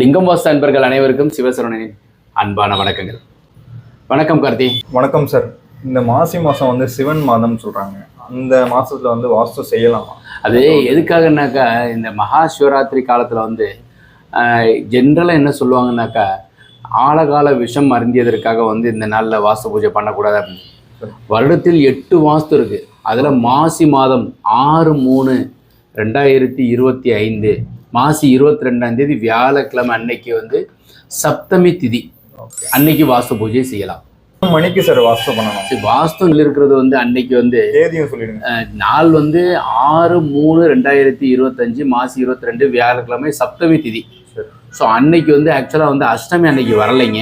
லிங்கம் வாஸ்து அன்பர்கள் அனைவருக்கும் சிவசரவணனின் அன்பான வணக்கங்கள். வணக்கம் கார்த்தி. வணக்கம் சார். இந்த மாசி மாசம் வந்து சிவன் மாதம் சொல்றாங்க. அந்த மாசத்துல வந்து வாஸ்து செய்யலாமா? அது எதுக்காகனாக்கா இந்த மகா சிவராத்திரி காலத்தில் வந்து ஜென்ரலாக என்ன சொல்லுவாங்கன்னாக்கா ஆழகால விஷம் அருந்தியதற்காக வந்து இந்த நாளில் வாஸ்து பூஜை பண்ணக்கூடாது அப்படின்னு. வருடத்தில் எட்டு வாஸ்து இருக்கு. அதில் மாசி மாதம் ஆறு மூணு ரெண்டாயிரத்தி இருபத்தி ஐந்து மாசி இருபத்தி ரெண்டாம் தேதி வியாழக்கிழமை அன்னைக்கு வந்து சப்தமி திதி. அன்னைக்கு வாஸ்து பூஜை செய்யலாம். மணிக்கு சார் வாஸ்து பண்ணணும். சரி, வாஸ்து இருக்கிறது வந்து அன்னைக்கு வந்து நாள் வந்து ஆறு மூணு ரெண்டாயிரத்தி இருபத்தஞ்சு மாசி இருபத்தி ரெண்டு வியாழக்கிழமை சப்தமி திதி. ஸோ அன்னைக்கு வந்து ஆக்சுவலாக வந்து அஷ்டமி அன்னைக்கு வரலைங்க.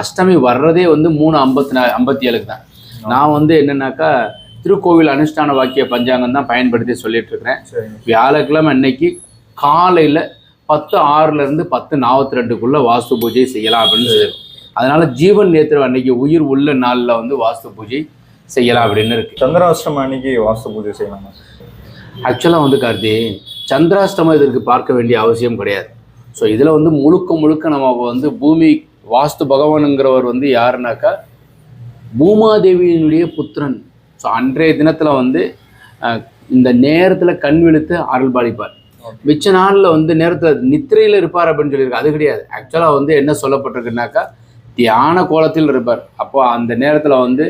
அஷ்டமி வர்றதே வந்து மூணு ஐம்பத்தி நா ஐம்பத்தி ஏழுக்கு தான். நான் வந்து என்னன்னாக்கா திருக்கோவில் அனுஷ்டான வாக்கிய பஞ்சாங்கம் தான் பயன்படுத்தி சொல்லிட்டு இருக்கிறேன் வியாழக்கிழமை அன்னைக்கு காலையில் பத்து ஆறுல இருந்து பத்து நாற்பத்தி ரெண்டுக்குள்ள வாஸ்து பூஜை செய்யலாம் அப்படின்னு அதனால ஜீவன் நேத்திரம் அன்னைக்கு உயிர் உள்ள நாளில் வந்து வாஸ்து பூஜை செய்யலாம் அப்படின்னு இருக்கு. சந்திராஷ்டமம் அன்னைக்கு வாஸ்து பூஜை செய்யலாமா ஆக்சுவலாக வந்து கார்த்தி சந்திராஷ்டமம் இதற்கு பார்க்க வேண்டிய அவசியம் கிடையாது. ஸோ இதில் வந்து முழுக்க முழுக்க நம்ம வந்து பூமி வாஸ்து பகவானுங்கிறவர் வந்து யாருனாக்கா பூமாதேவியினுடைய புத்திரன். ஸோ அன்றைய தினத்தில் வந்து இந்த நேரத்தில் கண் விழுத்து அருள் பாலிப்பார். மிச்ச நாளில் வந்து நேரத்தில் நித்திரையில் இருப்பார் அப்படின்னு சொல்லியிருக்கு. அது கிடையாது. ஆக்சுவலாக வந்து என்ன சொல்லப்பட்டிருக்குனாக்கா தியான கோலத்தில் இருப்பார். அப்போ அந்த நேரத்தில் வந்து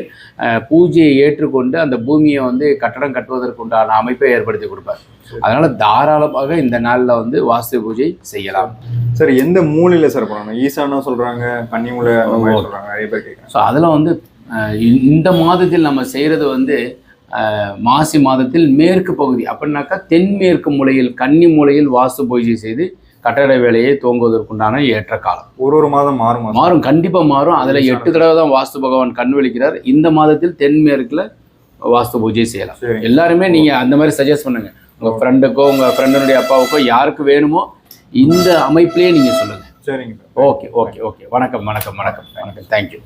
பூஜையை ஏற்றுக்கொண்டு அந்த பூமியை வந்து கட்டடம் கட்டுவதற்கு உண்டான அமைப்பை ஏற்படுத்தி கொடுப்பார். அதனால தாராளமாக இந்த நாளில் வந்து வாஸ்து பூஜை செய்யலாம். சார் எந்த மூலையில சார் பண்ணணும் ஈசானா சொல்றாங்க கன்னி மூலை அந்த மாதிரி ஓ. சொல்றாங்க நிறைய பேர் கேட்குறாங்க ஸோ அதில் வந்து இந்த மாதத்தில் நம்ம செய்கிறது வந்து மாசி மாதத்தில் மேற்கு பகுதி. அப்படின்னாக்கா தென்மேற்கு மூலையில் கன்னி மூலையில் வாஸ்து பூஜை செய்து கட்டட வேலையை துவங்குவதற்குண்டான ஏற்ற காலம். ஒரு ஒரு மாதம் மாறுமா? மாறும் கண்டிப்பாக மாறும். அதில் எட்டு தடவை தான் வாஸ்து பகவான் கண் விழிக்கிறார். இந்த மாதத்தில் தென்மேற்கில் வாஸ்து பூஜை செய்யலாம். எல்லாருமே நீங்கள் அந்த மாதிரி சஜஸ்ட் பண்ணுங்கள் உங்கள் ஃப்ரெண்டுக்கோ உங்கள் ஃப்ரெண்டனுடைய அப்பாவுக்கோ யாருக்கு வேணுமோ இந்த அமைப்பிலே நீங்கள் சொல்லுங்கள் சரிங்க. Okay okay okay. வணக்கம் வணக்கம் வணக்கம் வணக்கம். தேங்க்யூ